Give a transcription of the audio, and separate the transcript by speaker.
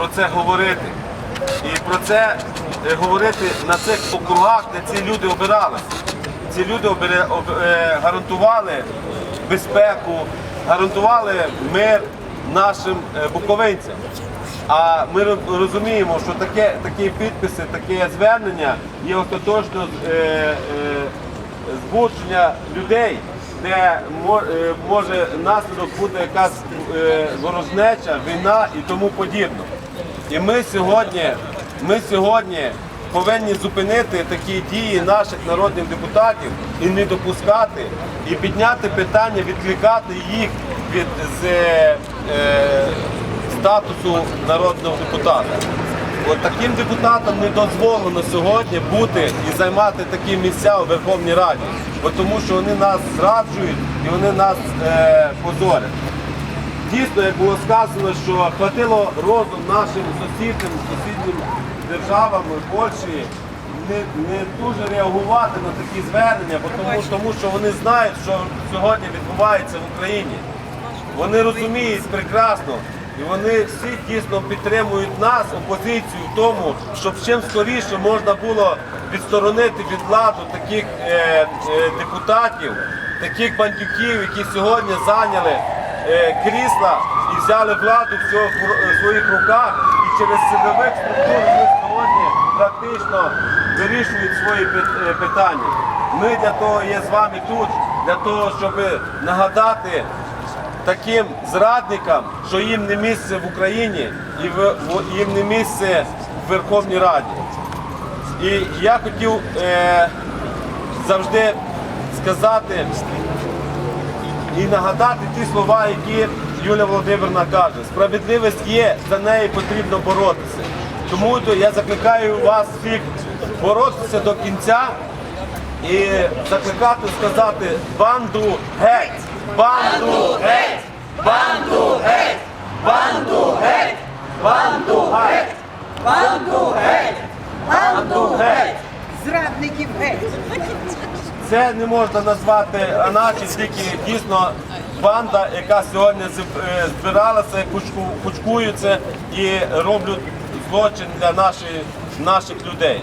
Speaker 1: про це говорити. І про це е, говорити на цих округах, де ці люди обиралися. Ці люди е, гарантували безпеку, гарантували мир нашим е, буковинцям. А ми розуміємо, що таке, такі підписи, таке звернення є остаточно збудження людей, де може наслідок бути якась ворожнеча, війна і тому подібне. І ми сьогодні, ми сьогодні повинні зупинити такі дії наших народних депутатів і не допускати, і підняти питання, відкликати їх від з, е, е, статусу народного депутата. От таким депутатам не дозволено сьогодні бути і займати такі місця у Верховній Раді, бо тому що вони нас зраджують і вони нас е, позорять. Дійсно, як було сказано, що хватило розум нашим сусідним, сусіднім державам Польщі не, не дуже реагувати на такі звернення, бо тому, тому що вони знають, що сьогодні відбувається в Україні. Вони розуміють прекрасно. І вони всі дійсно підтримують нас, опозицію, в тому, щоб чим скоріше можна було відсторонити від влади таких е, е, депутатів, таких бандюків, які сьогодні зайняли крісла і взяли владу в цього- в своїх руках, і через силових структур сьогодні практично вирішують свої е, питання. Ми для того є з вами тут, для того, щоб нагадати таким зрадникам, що їм не місце в Україні і їм не місце в Верховній Раді. І я хотів е, завжди сказати і нагадати ті слова, які Юлія Володимирівна каже. Справедливість є, за неї потрібно боротися. Тому то я закликаю вас всіх боротися до кінця і закликати сказати банду геть! Банду геть! Банду геть! Банду геть! Банду геть! Банду геть! Банду геть!
Speaker 2: Зрадників геть.
Speaker 1: Це не можна назвати наші тільки дійсно банда, яка сьогодні е, збиралася, кучку- кучкуються і роблять злочин для наших, наших людей.